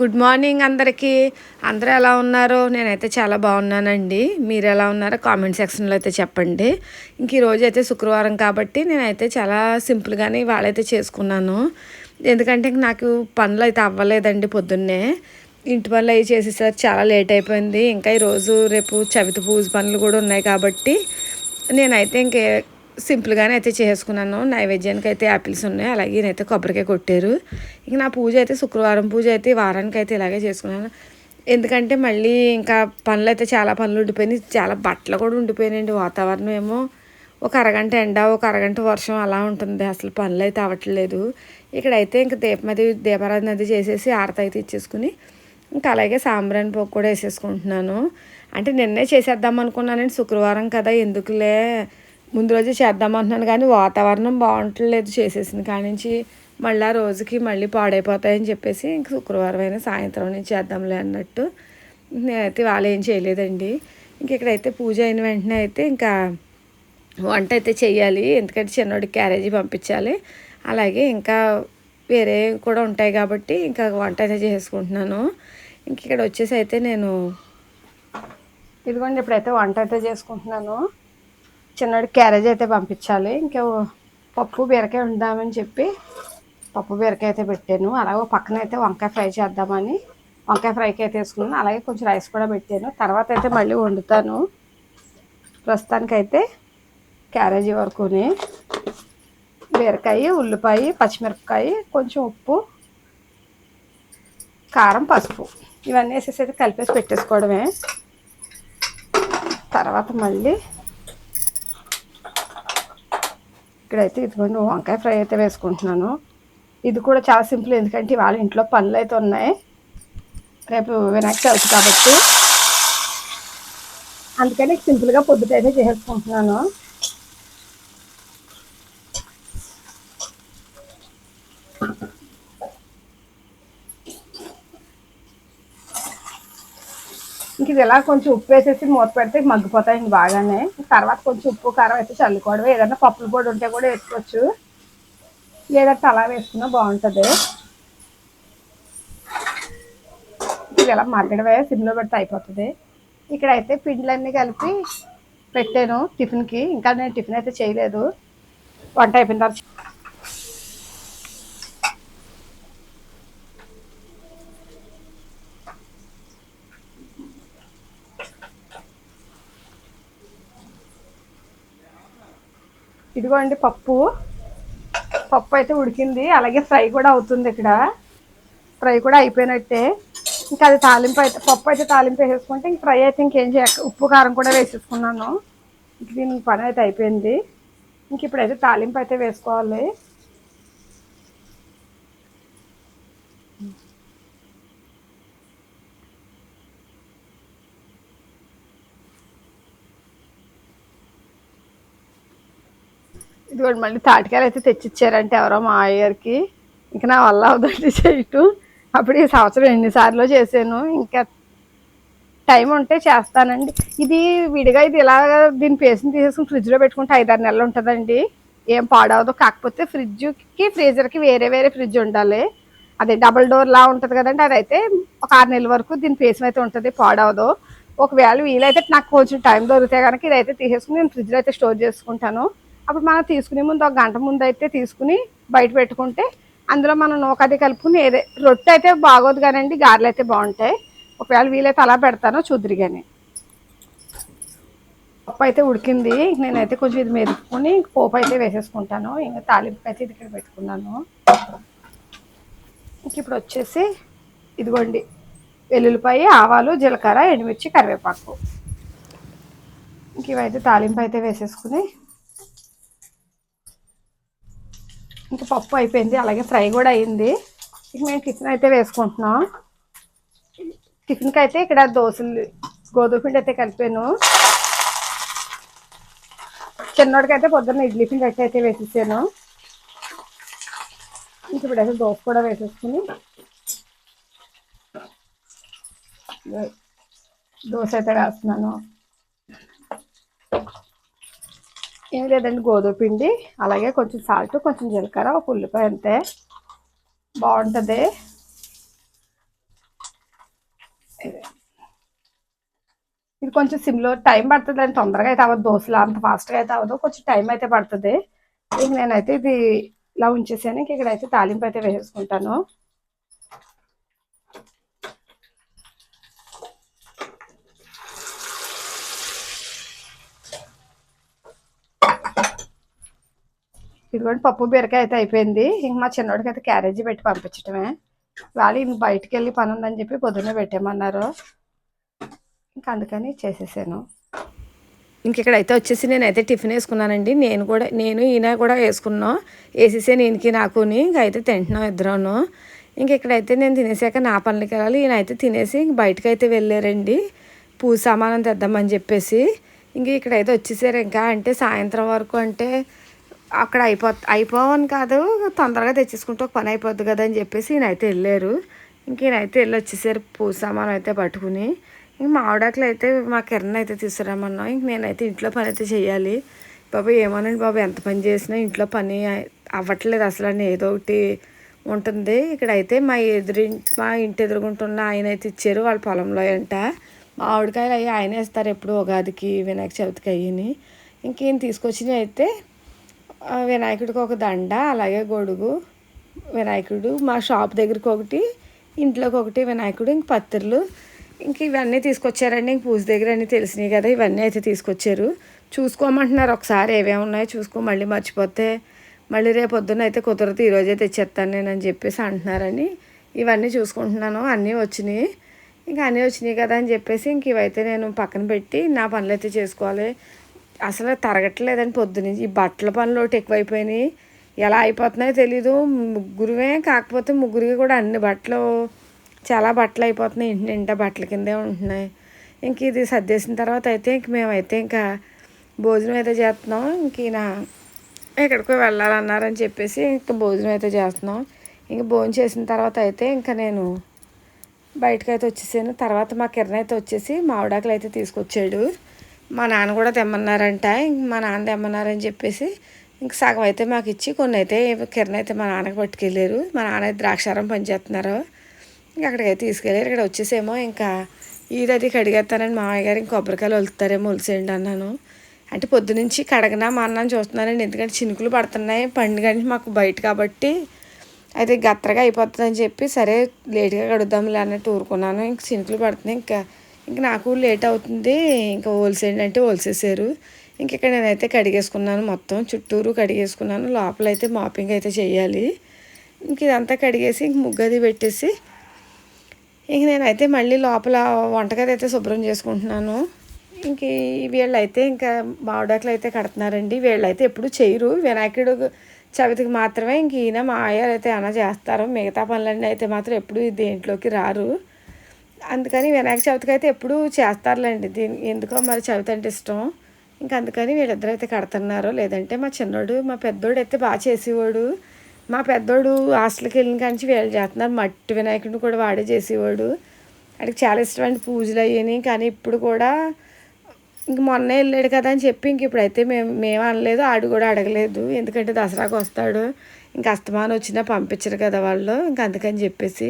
Good morning అందరికీ. అందరూ ఎలా ఉన్నారో? నేనైతే చాలా బాగున్నానండి. మీరు ఎలా ఉన్నారో కామెంట్ సెక్షన్లో అయితే చెప్పండి. ఇంక ఈరోజు అయితే శుక్రవారం కాబట్టి నేనైతే చాలా సింపుల్గానే వాళ్ళైతే చేసుకున్నాను. ఎందుకంటే ఇంక నాకు పనులు అయితే అవ్వలేదండి పొద్దున్నే. ఇంటి పనులు అవి చేసేసరికి చాలా లేట్ అయిపోయింది. ఇంకా ఈరోజు రేపు చవితి పూజ పనులు కూడా ఉన్నాయి కాబట్టి నేనైతే ఇంకే సింపుల్గానే అయితే చేసుకున్నాను. నైవేద్యానికి అయితే యాపిల్స్ ఉన్నాయి. అలాగే నేనైతే కొబ్బరికాయ కొట్టారు. ఇక నా పూజ అయితే శుక్రవారం పూజ అయితే వారానికి అయితే ఇలాగే చేసుకున్నాను. ఎందుకంటే మళ్ళీ ఇంకా పనులు అయితే చాలా పనులు ఉండిపోయినాయి. చాలా బట్టలు కూడా ఉండిపోయినాయండి. వాతావరణం ఏమో ఒక అరగంట ఎండ ఒక అరగంట వర్షం అలా ఉంటుంది. అసలు పనులు అయితే అవ్వట్లేదు. ఇక్కడైతే ఇంకా దీపమది దీపారాధన అది చేసేసి ఆరత అయితే ఇచ్చేసుకుని ఇంకా అలాగే సాంబ్రాణి పోగు కూడా వేసేసుకుంటున్నాను. అంటే నిన్నే చేసేద్దాం అనుకున్నానండి శుక్రవారం కదా. ఎందుకులే? ముందు రోజే చేద్దాం అంటున్నాను కానీ వాతావరణం బాగుంటలేదు చేసేసిన కాడి నుంచి మళ్ళీ ఆ రోజుకి మళ్ళీ పాడైపోతాయని చెప్పేసి ఇంక శుక్రవారం అయినా సాయంత్రం నుంచి చేద్దాంలే అన్నట్టు నేనైతే వాళ్ళు ఏం చేయలేదండి. ఇంక ఇక్కడైతే పూజ అయిన వెంటనే అయితే ఇంకా వంట అయితే చేయాలి ఎందుకంటే చిన్నోడికి క్యారేజీ పంపించాలి. అలాగే ఇంకా వేరే కూడా ఉంటాయి కాబట్టి ఇంకా వంట అయితే చేసుకుంటున్నాను. ఇంక ఇక్కడ వచ్చేసి అయితే నేను ఇదిగోండి ఇప్పుడైతే వంట అయితే చేసుకుంటున్నాను. చిన్నడు క్యారేజ్ అయితే పంపించాలి. ఇంకా పప్పు బీరకాయ ఉందామని చెప్పి పప్పు బీరకాయ అయితే పెట్టాను. అలాగే పక్కన అయితే వంకాయ ఫ్రై చేద్దామని వంకాయ ఫ్రైకి అయితే వేసుకున్నాను. అలాగే కొంచెం రైస్ కూడా పెట్టాను. తర్వాత అయితే మళ్ళీ వండుతాను. ప్రస్తుతానికైతే క్యారేజీ వరకుని బీరకాయ ఉల్లిపాయ పచ్చిమిరపకాయ కొంచెం ఉప్పు కారం పసుపు ఇవన్నీ వేసేసి అయితే కలిపేసి పెట్టేసుకోవడమే. తర్వాత మళ్ళీ ఇక్కడైతే ఇదిగోండి వంకాయ ఫ్రై అయితే వేసుకుంటున్నాను. ఇది కూడా చాలా సింపుల్ ఎందుకంటే వాళ్ళ ఇంట్లో పనులు అయితే ఉన్నాయి. రేపు వినాయక చవితి కాబట్టి. అందుకని సింపుల్గా పొద్దుట అయితే ఇలా కొంచెం ఉప్పు వేసేసి మూత పెడితే మగ్గిపోతాయండి బాగానే. తర్వాత కొంచెం ఉప్పు కారం అయితే చల్లుకోవడం ఏదైనా పప్పుల పొడి ఉంటే కూడా వేసుకోవచ్చు. లేదంటే అలా వేసుకున్నా బాగుంటుంది. ఇది ఇలా మగ్గడమే సిమ్లో పెడితే అయిపోతుంది. ఇక్కడైతే పిండ్లన్నీ కలిపి పెట్టాను టిఫిన్కి. ఇంకా నేను టిఫిన్ అయితే చేయలేదు. వంట అయిపోయిన తర్వాత ఇదిగో అండి పప్పు. పప్పు అయితే ఉడికింది. అలాగే ఫ్రై కూడా అవుతుంది ఇక్కడ. ఫ్రై కూడా అయిపోయినట్టే. ఇంకా అది తాలింపు అయితే పప్పు అయితే తాలింపు వేసేసుకుంటే ఇంక ఫ్రై అయితే ఇంకేం చేయ ఉప్పు కారం కూడా వేసేసుకున్నాను. ఇంక దీని పని అయితే అయిపోయింది. ఇంక ఇప్పుడైతే తాలింపు అయితే వేసుకోవాలి. ఇదిగోండి మళ్ళీ తాటికాయలు అయితే తెచ్చిచ్చారంటే ఎవరో మా అయ్యగారికి. ఇంకా నా వల్ల అవుదండి చేయటం. అప్పుడు ఈ సంవత్సరం ఎన్నిసార్లు చేశాను. ఇంకా టైం ఉంటే చేస్తానండి. ఇది విడిగా ఇది ఇలా దీని పేస్ట్ని తీసేసుకుని ఫ్రిడ్జ్లో పెట్టుకుంటే ఐదారు నెలలు ఉంటుందండి. ఏం పాడవదు. కాకపోతే ఫ్రిడ్జ్కి ఫ్రీజర్కి వేరే వేరే ఫ్రిడ్జ్ ఉండాలి. అదే డబుల్ డోర్ లా ఉంటుంది కదండి. అదైతే ఒక ఆరు నెలల వరకు దీని పేసం అయితే ఉంటుంది పాడవదు. ఒకవేళ వీలైతే నాకు కొంచెం టైం దొరికితే కనుక ఇదైతే తీసేసుకుని నేను ఫ్రిడ్జ్లో అయితే స్టోర్ చేసుకుంటాను. అప్పుడు మనం తీసుకునే ముందు ఒక గంట ముందు అయితే తీసుకుని బయట పెట్టుకుంటే అందులో మనం నూకది కలుపుకుని ఏదే రొట్టె అయితే బాగోదు కానండి గారెలు అయితే బాగుంటాయి. ఒకవేళ వీలైతే అలా పెడతాను చూద్దరు కానీ పప్పు అయితే ఉడికింది నేనైతే కొంచెం ఇది మెదుపుకొని పోపు అయితే వేసేసుకుంటాను ఇంకా తాలింపు అయితే ఇది ఇక్కడ పెట్టుకున్నాను. ఇంక ఇప్పుడు వచ్చేసి ఇదిగోండి వెల్లుల్లిపాయ ఆవాలు జీలకర్ర ఎండుమిర్చి కరివేపాకు. ఇంక ఇవైతే తాలింపు అయితే వేసేసుకుని ఇంకా పప్పు అయిపోయింది అలాగే ఫ్రై కూడా అయింది. ఇక మేము టిఫిన్ అయితే వేసుకుంటున్నాం. టిఫిన్కి అయితే ఇక్కడ దోశలు గోధుమ పిండి అయితే కలిపాను. చిన్నోడికైతే అయితే పొద్దున్న ఇడ్లీ పిండి అయితే అయితే వేసేసాను. ఇంక ఇప్పుడైతే దోశ కూడా వేసేసుకుని దోశ అయితే వేస్తున్నాను. ఏం లేదండి గోధుమ పిండి అలాగే కొంచెం సాల్ట్ కొంచెం జీలకర్ర ఒక ఉల్లిపాయ అంతే. బాగుంటుంది. ఇది కొంచెం సిమ్లో టైం పడుతుంది అండి తొందరగా అయితే అవ్వదు దోశలు అంత ఫాస్ట్గా అయితే అవ్వదు కొంచెం టైం అయితే పడుతుంది. ఇంక నేనైతే ఇది ఇలా ఉంచేసాను ఇంక ఇక్కడైతే తాలింపు అయితే వేసుకుంటాను ఇదిగోండి పప్పు బీరకాయ అయితే అయిపోయింది. ఇంక మా చిన్నోడికి అయితే క్యారేజీ పెట్టి పంపించడమే వాళ్ళు ఇంక బయటికి వెళ్ళి పని ఉందని చెప్పి పొద్దున్నే పెట్టేమన్నారు ఇంకా అందుకని చేసేసాను ఇంక ఇక్కడైతే వచ్చేసి నేనైతే టిఫిన్ వేసుకున్నానండి. నేను కూడా నేను ఈయన కూడా వేసుకున్నాం. వేసేసే నేనుకి నాకుని ఇంక అయితే తింటున్నాం ఇద్దరును. ఇంకెక్కడైతే నేను తినేసాక నా పనులకి వెళ్ళాలి. ఈయన అయితే తినేసి ఇంక బయటకు అయితే వెళ్ళారండి. పూజ సామానం తెద్దామని చెప్పేసి. ఇంక ఇక్కడైతే వచ్చేసారు. ఇంకా అంటే సాయంత్రం వరకు అంటే అక్కడ అయిపో అయిపోవని కాదు తొందరగా తెచ్చేసుకుంటే ఒక పని అయిపోద్ది కదా అని చెప్పేసి ఈయనైతే అయితే వెళ్ళారు. ఇంక ఈయన అయితే వెళ్ళి వచ్చేసారు పూజ సామాన్ అయితే పట్టుకుని. ఇంక మావిడాకులు అయితే మా కిరణ్ అయితే తీసుకురామన్నాం ఇంక నేనైతే ఇంట్లో పని అయితే చేయాలి బాబు ఏమోనండి బాబు ఎంత పని చేసినా ఇంట్లో పని అవ్వట్లేదు అసలు అని ఏదో ఒకటి ఉంటుంది. ఇక్కడైతే మా ఎదురు మా ఇంటి ఎదురుగుంటున్న ఆయన అయితే ఇచ్చారు వాళ్ళ పొలంలో అంట. మామిడికాయలు అవి ఆయన వేస్తారు ఎప్పుడు ఉగాదికి వినాయక చవితికి అయ్యని. ఇంకేం తీసుకొచ్చినవి అయితే వినాయకుడికి ఒక దండ అలాగే గొడుగు వినాయకుడు. మా షాప్ దగ్గరికి ఒకటి ఇంట్లోకి ఒకటి వినాయకుడు ఇంక పత్రులు ఇంక ఇవన్నీ తీసుకొచ్చారండి. ఇంక పూజ దగ్గర అన్నీ తెలిసినాయి కదా ఇవన్నీ అయితే తీసుకొచ్చారు. చూసుకోమంటున్నారు. ఒకసారి ఏమేమి ఉన్నాయో చూసుకో మళ్ళీ మర్చిపోతే మళ్ళీ రేపు పొద్దున్న అయితే కుదరదు ఈరోజే తెచ్చేస్తాను నేను అని చెప్పేసి అంటున్నారని. ఇవన్నీ చూసుకుంటున్నాను. అన్నీ వచ్చినాయి. ఇంకా అన్నీ వచ్చినాయి కదా అని చెప్పేసి ఇంక ఇవైతే నేను పక్కన పెట్టి నా పనులు అయితే చేసుకోవాలి. అసలు తరగట్లేదని పొద్దునుంచి ఈ బట్టల పనులు ఒకటి ఎక్కువైపోయినాయి. ఎలా అయిపోతున్నాయో తెలీదు. ముగ్గురువే కాకపోతే ముగ్గురికి కూడా అన్ని బట్టలు చాలా బట్టలు అయిపోతున్నాయి. ఇంటి నిండా బట్టల కిందే ఉంటున్నాయి. ఇంక ఇది సర్దేసిన తర్వాత అయితే ఇంక మేమైతే ఇంకా భోజనం అయితే చేస్తున్నాం. ఇంక ఈయన ఎక్కడికో వెళ్ళాలన్నారని చెప్పేసి ఇంక భోజనం అయితే చేస్తున్నాం. ఇంక భోజనం చేసిన తర్వాత అయితే ఇంకా నేను బయటకు అయితే వచ్చేసాను. తర్వాత మా కిరణ్ అయితే వచ్చేసి మామిడాకులు అయితే తీసుకొచ్చాడు. మా నాన్న కూడా తెమ్మన్నారంట. ఇంక మా నాన్న తెమ్మన్నారని చెప్పేసి ఇంక సగం అయితే మాకు ఇచ్చి కొన్ని అయితే కిరణ్ అయితే మా నాన్నకి పట్టుకెళ్ళారు. మా నాన్న ద్రాక్షారం పనిచేస్తున్నారు ఇంక అక్కడికైతే తీసుకెళ్ళారు. ఇక్కడ వచ్చేసేమో ఇంకా ఈది అది కడిగేస్తానని మామయ్య గారు ఇంక కొబ్బరికాయలు వలుతారేమో ఒలిసేయండి అన్నాను. అంటే పొద్దునుంచి కడగనా మా అన్నాను చూస్తున్నానండి. ఎందుకంటే చినుకులు పడుతున్నాయి. పండుగ మాకు బయట కాబట్టి అయితే గత్తరగా అయిపోతుందని చెప్పి సరే లేట్గా కడుద్దాంలే అన్నట్టు ఊరుకున్నాను. ఇంక చినుకులు పడుతున్నాయి. ఇంకా ఇంక నాకు లేట్ అవుతుంది. ఇంకా హోల్సేల్ అంటే హోల్సేసారు. ఇంక ఇక్కడ నేనైతే కడిగేసుకున్నాను మొత్తం. చుట్టూరు కడిగేసుకున్నాను. లోపల అయితే మాపింగ్ అయితే చేయాలి. ఇంక ఇదంతా కడిగేసి ఇంక ముగ్గది పెట్టేసి ఇంక నేనైతే మళ్ళీ లోపల వంటగది అయితే శుభ్రం చేసుకుంటున్నాను. ఇంక వీళ్ళైతే ఇంకా మావిడాకులు అయితే కడుతున్నారండి. వీళ్ళైతే ఎప్పుడు చేయరు. వినాయకుడు చవితికి మాత్రమే ఇంక ఈయన మా అయ్యారు అయితే అన్న చేస్తారు మిగతా పనులన్నీ అయితే మాత్రం ఎప్పుడు దేంట్లోకి రారు. అందుకని వినాయక చవితికి అయితే ఎప్పుడు చేస్తారులేండి. దీని ఎందుకో మరి చవితి అంటే ఇష్టం. ఇంక అందుకని వీళ్ళిద్దరు అయితే కడుతున్నారు. లేదంటే మా చిన్నోడు మా పెద్దోడు అయితే బాగా చేసేవాడు. మా పెద్దోడు హాస్టల్కి వెళ్ళిన కానీ వీళ్ళు చేస్తున్నారు. మట్టి వినాయకుడిని కూడా వాడే చేసేవాడు. వాడికి చాలా ఇష్టమైన పూజలు అయ్యాయి కానీ ఇప్పుడు కూడా ఇంక మొన్నే వెళ్ళాడు కదా అని చెప్పి ఇంక ఇప్పుడైతే మేము మేము అనలేదు. ఆడు కూడా అడగలేదు. ఎందుకంటే దసరాకు వస్తాడు. ఇంకా అస్తమానం వచ్చినా పంపించరు కదా వాళ్ళు. ఇంక అందుకని చెప్పేసి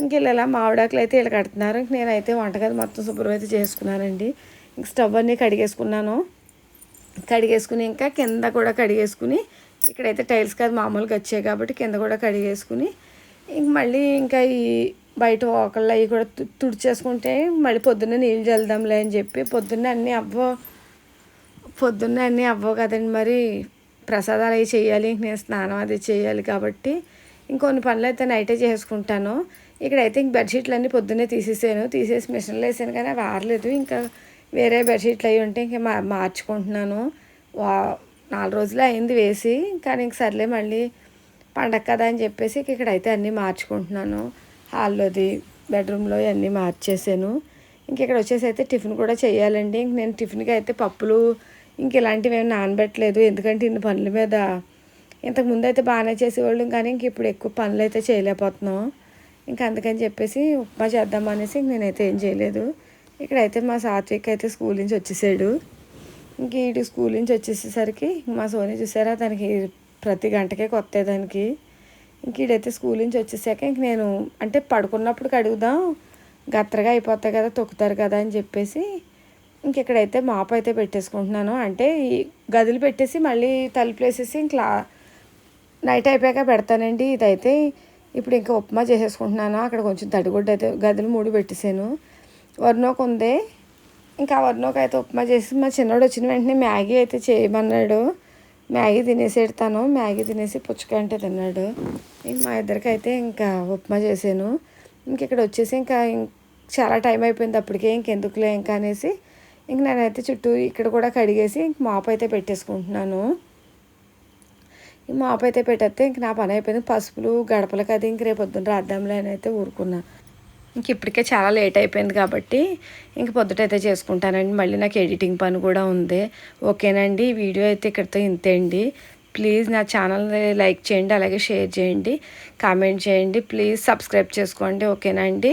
ఇంక ఇలా మామిడాకులు అయితే ఇలా కడుతున్నారు. ఇంక నేనైతే వంటగది మొత్తం శుభ్రం అయితే చేసుకున్నానండి. ఇంక స్టవ్ అన్నీ కడిగేసుకున్నాను. కడిగేసుకుని ఇంకా కింద కూడా కడిగేసుకుని ఇక్కడైతే టైల్స్ కాదు మామూలుగా వచ్చాయి కాబట్టి కింద కూడా కడిగేసుకుని ఇంక మళ్ళీ ఇంకా ఈ బయట ఒకళ్ళు అవి కూడా తుడిచేసుకుంటే మళ్ళీ పొద్దున్నే నీళ్ళు చల్దాంలే అని చెప్పి పొద్దున్నే అన్నీ అవ్వో పొద్దున్నే అన్నీ అవ్వవు కదండి మరి. ప్రసాదాలు అవి చేయాలి నేను స్నానం అది చేయాలి కాబట్టి. ఇంకొన్ని పనులు అయితే నైటే చేసుకుంటాను. ఇక్కడ అయితే ఇంక బెడ్షీట్లు అన్నీ పొద్దున్నే తీసేసాను. తీసేసి మిషన్లో వేసాను కానీ అవి ఆరలేదు. ఇంకా వేరే బెడ్షీట్లు అవి ఉంటే ఇంకా మార్చుకుంటున్నాను. వా నాలుగు రోజులు అయింది వేసి. కానీ ఇంక సర్లే మళ్ళీ పండగ కదా అని చెప్పేసి ఇక్కడ అయితే అన్నీ మార్చుకుంటున్నాను. హాల్లోది బెడ్రూమ్లో అన్నీ మార్చేసాను. ఇంక ఇక్కడ వచ్చేసి అయితే టిఫిన్ కూడా చేయాలండి. ఇంక నేను టిఫిన్కి అయితే పప్పులు ఇంక ఇలాంటివి ఏమి నానబెట్టలేదు. ఎందుకంటే ఇన్ని పనుల మీద ఇంతకుముందు అయితే బాగానే చేసేవాళ్ళం కానీ ఇంక ఇప్పుడు ఎక్కువ పనులు అయితే చేయలేకపోతున్నాం. ఇంక అందుకని చెప్పేసి ఉప్మా చేద్దాం అనేసి నేనైతే ఏం చేయలేదు. ఇక్కడైతే మా సాత్విక్ అయితే స్కూల్ నుంచి వచ్చేసాడు. ఇంక ఇటు స్కూల్ నుంచి వచ్చేసేసరికి మా సోని చూసారా దానికి ప్రతి గంటకే కొత్త దానికి. ఇంక ఈడైతే స్కూల్ నుంచి వచ్చేసాక ఇంక నేను అంటే పడుకున్నప్పుడు కడుగుదాం గత్తరగా అయిపోతాయి కదా తొక్కుతారు కదా అని చెప్పేసి ఇంకెక్కడైతే మాపు అయితే పెట్టేసుకుంటున్నాను. అంటే ఈ గదులు పెట్టేసి మళ్ళీ తలుపులు వేసేసి ఇంకా నైట్ అయిపోయాక పెడతానండి ఇదైతే. ఇప్పుడు ఇంకా ఉప్మా చేసేసుకుంటున్నాను? అక్కడ కొంచెం తడిగుడ్డ అయితే గదులు మూడు పెట్టేశాను. వర్ణోకు ఉంది. ఇంకా వర్ణోక అయితే ఉప్మా చేసి మా చిన్నోడు వచ్చిన వెంటనే మ్యాగీ అయితే చేయమన్నాడు. మ్యాగీ తినేసి తను మ్యాగీ తినేసి పుచ్చకాయ అంటే తిన్నాడు. ఇంక మా ఇద్దరికి అయితే ఇంకా ఉప్మా చేశాను. ఇంక ఇక్కడ వచ్చేసి ఇంకా చాలా టైం అయిపోయింది అప్పటికే. ఇంకెందుకులే ఇంకా అనేసి ఇంక నేనైతే చుట్టూ ఇక్కడ కూడా కడిగేసి ఇంక మాపు అయితే పెట్టేసుకుంటున్నాను. మాపు అయితే పెట్టేస్తే ఇంక నా పని అయిపోయింది. పసుపులు గడపలకు అది ఇంక రేపు పొద్దున్న రాద్దాంలో అని అయితే ఊరుకున్నా. ఇంక ఇప్పటికే చాలా లేట్ అయిపోయింది కాబట్టి ఇంక పొద్దుటైతే చేసుకుంటానండి. మళ్ళీ నాకు ఎడిటింగ్ పని కూడా ఉంది. ఓకేనండి. వీడియో అయితే ఇక్కడితో ఇంతే అండి. ప్లీజ్ నా ఛానల్ని లైక్ చేయండి అలాగే షేర్ చేయండి కామెంట్ చేయండి. ప్లీజ్ సబ్స్క్రైబ్ చేసుకోండి. ఓకేనా అండి